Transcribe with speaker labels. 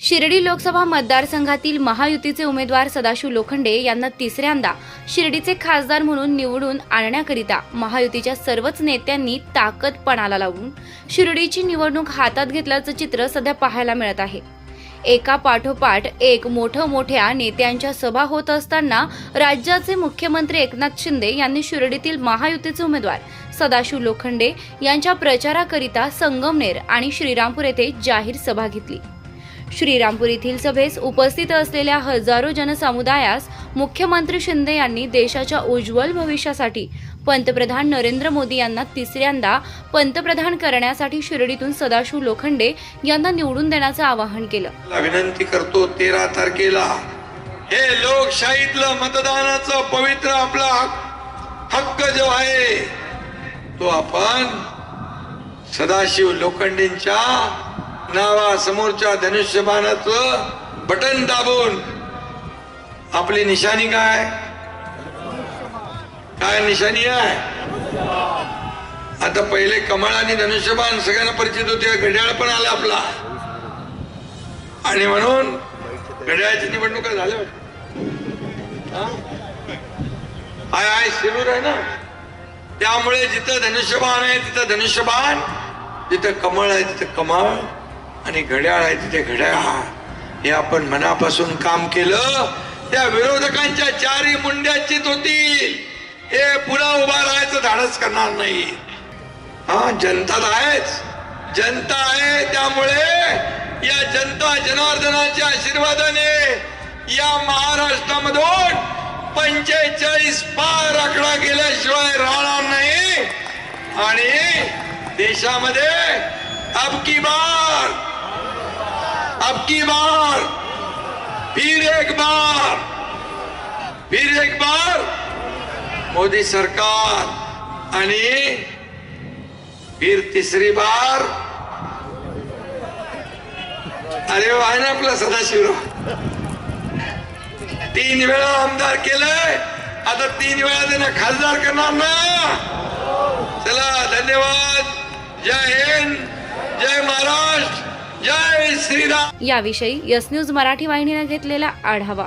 Speaker 1: शिर्डी लोकसभा मतदारसंघातील महायुतीचे उमेदवार सदाशिव लोखंडे यांना तिसऱ्यांदा शिर्डीचे खासदार म्हणून निवडून आणण्याकरिता महायुतीच्या सर्वच नेत्यांनी ताकद पणाला लावून शिर्डीची निवडणूक हातात घेतल्याचं चित्र सध्या पाहायला मिळत आहे. एका पाठोपाठ एक मोठं मोठ्या नेत्यांच्या सभा होत असताना राज्याचे मुख्यमंत्री एकनाथ शिंदे यांनी शिर्डीतील महायुतीचे उमेदवार सदाशिव लोखंडे यांच्या प्रचाराकरिता संगमनेर आणि श्रीरामपूर येथे जाहीर सभा घेतली. श्रीरामपूर येथील सभेस उपस्थित असलेल्या हजारो जनसमुदायास मुख्यमंत्री शिंदे यांनी देशाच्या उज्ज्वल भविष्यासाठी पंतप्रधान नरेंद्र मोदी यांना तिसऱ्यांदा पंतप्रधान करण्यासाठी शिर्डीतून सदाशिव लोखंडे यांना निवडून देण्याचं आवाहन केलं.
Speaker 2: विनंती करतो तेरा तारखेला हे लोकशाहीतलं मतदानाचं पवित्र आपला हक्क जो आहे तो आपण सदाशिव लोखंडेंच्या नावासमोरच्या धनुष्यबाणाचं बटन दाबून आपली निशाणी काय? काय निशाणी आहे? आता पहिले कमळ आणि धनुष्यबाण सगळ्यांना परिचित होते घड्याळ पण आला आपला. आणि म्हणून घड्याळाची निवडणुका झाल्या आय आय शिरूर आहे ना? त्यामुळे जिथं धनुष्यबाण आहे तिथं धनुष्यबाण जिथं कमळ आहे तिथं कमळ. आणि घड्याळ आहे तिथे घड्याळ. हे आपण मनापासून काम केलं. त्या विरोधकांच्या चारी मुंड्या चित होतील. हे पुन्हा उभा राहायचं धाडस करणार नाही. हा जनता आहेच. जनता आहे त्यामुळे या जनता जनार्दनाच्या आशीर्वादाने या महाराष्ट्रामधून पंचेचाळीस पार आकडा गेल्याशिवाय राहणार नाही. आणि देशामध्ये अब की बार अब की बार? फिर एक बार। फिर एक बार। मोदी सरकार आणि फिर तिसरी बार। अरे वा, आहे ना आपला सदाशिवराव? तीन वेळा आमदार केलंय. आता तीन वेळा त्यांना खासदार करणार ना. चला धन्यवाद. जय हिंद. जय महाराज. श्रीराम.
Speaker 1: याविषयी यस न्यूज मराठी वाहिनीने घेतलेला आढावा.